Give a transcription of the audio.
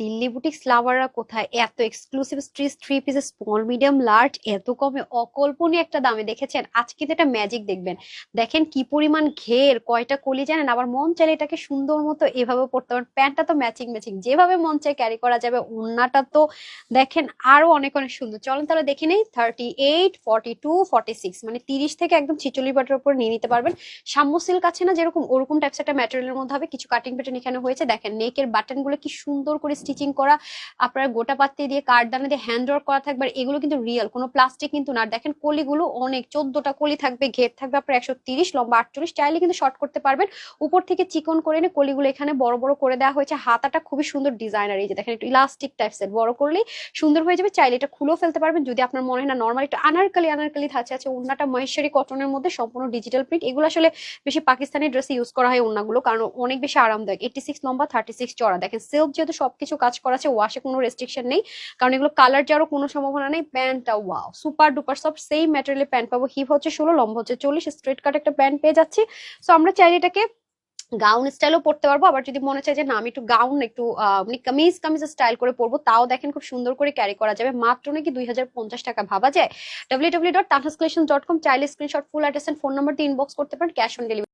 Delhi boutique স্লাভাররা কোথায়? এত exclusive stretch three pieces small medium large এত কমে অকল্পনীয় একটা দামে দেখেছেন। আজকে কিন্তু এটা ম্যাজিক দেখবেন। দেখেন কি পরিমাণ ঘের, কয়টা কলি জানেন? আবার মন চাইলে এটাকে সুন্দর মতো এভাবে পড়তে পারেন। প্যান্টটা তো ম্যাচিং ম্যাচিং যেভাবে মন চাই ক্যারি করা যাবে। ওড়নাটা তো দেখেন আরও অনেক অনেক সুন্দর। চলেন তাহলে দেখে নেই। Thirty eight forty two forty six মানে তিরিশ থেকে একদম ছিচল্লিশ বাটের উপর নিয়ে নিতে পারবেন। সাম্য সিল্ক আছে না? যেরকম ওরকম টাইপস একটা ম্যাটেরিয়ালের মধ্যে হবে। কিছু কাটিং প্যাটার্ন এখানে হয়েছে। দেখেন নেকের বাটনগুলো কি সুন্দর করে স্টিচিং করা, আপনার গোটা পাত্তি দিয়ে কাঠদানা দিয়ে হ্যান্ড ওয়ার্ক করা থাকবে, আর এগুলো কিন্তু রিয়েল কোনো প্লাস্টিক কিন্তু না। দেখেন কলিগুলো অনেক, চোদ্দটা কলি থাকবে, ঘের থাকবে, আপনার একশো তিরিশ, লম্বা আটচল্লিশ, চাইলে কিন্তু শর্ট করতে পারবেন। উপর থেকে চিকন করে এনে কলিগুলো এখানে বড় বড় করে দেওয়া হয়েছে। হাতাটা খুবই সুন্দর ডিজাইনার এই যে দেখেন একটু ইলাস্টিক টাইপ সেট বড় করলেই সুন্দর হয়ে যাবে। চাইলে এটা খুলেও ফেলতে পারবেন, যদি আপনার মনে হয় না নর্মাল একটু আনারকালি আনারকালি থাকছে আছে, ওড়নাটা মহেশ্বরী কটনের মধ্যে সম্পূর্ণ ডিজিটাল প্রিন্ট এগুলো আসলে বেশি পাকিস্তানি ড্রেসে ইউজ করা হয় ওনাগুলো কারণ অনেক বেশি আরামদায়ক। এইটি সিক্স লম্বা থার্টি সিক্স চড়া দেখেন সেলফ যেহেতু সবকিছু কাজ করা আছে ওয়াশে কোনো রেস্ট্রিকশন নেই। কারণ এগুলো কালার যাওয়ারও কোনো সম্ভাবনা নেই, প্যান্টটা ওয়াও সুপার ডুপার সব সেই ম্যাটেরিয়ালের প্যান্ট পাবো। হিপ হচ্ছে ষোলো, লম্ব হচ্ছে চল্লিশ স্ট্রেট কাট একটা প্যান্ট পেয়ে যাচ্ছি। সো আমরা চাইলে এটাকে গাউন স্টাইলও পড়তে পারব। আবার যদি মনে চায় যে, না, আমি একটু গাউন একটু মানে কামিজ কামিজ স্টাইল করে পরবো তাও দেখেন খুব সুন্দর করে ক্যারি করা যাবে। মাত্র নাকি দুই হাজার পঞ্চাশ টাকা ভাবা যায়। W W dot dot com চাইলে screenshot full address phone number দিয়ে ইনবক্স করতে পারেন ক্যাশ অন ডেলিভারি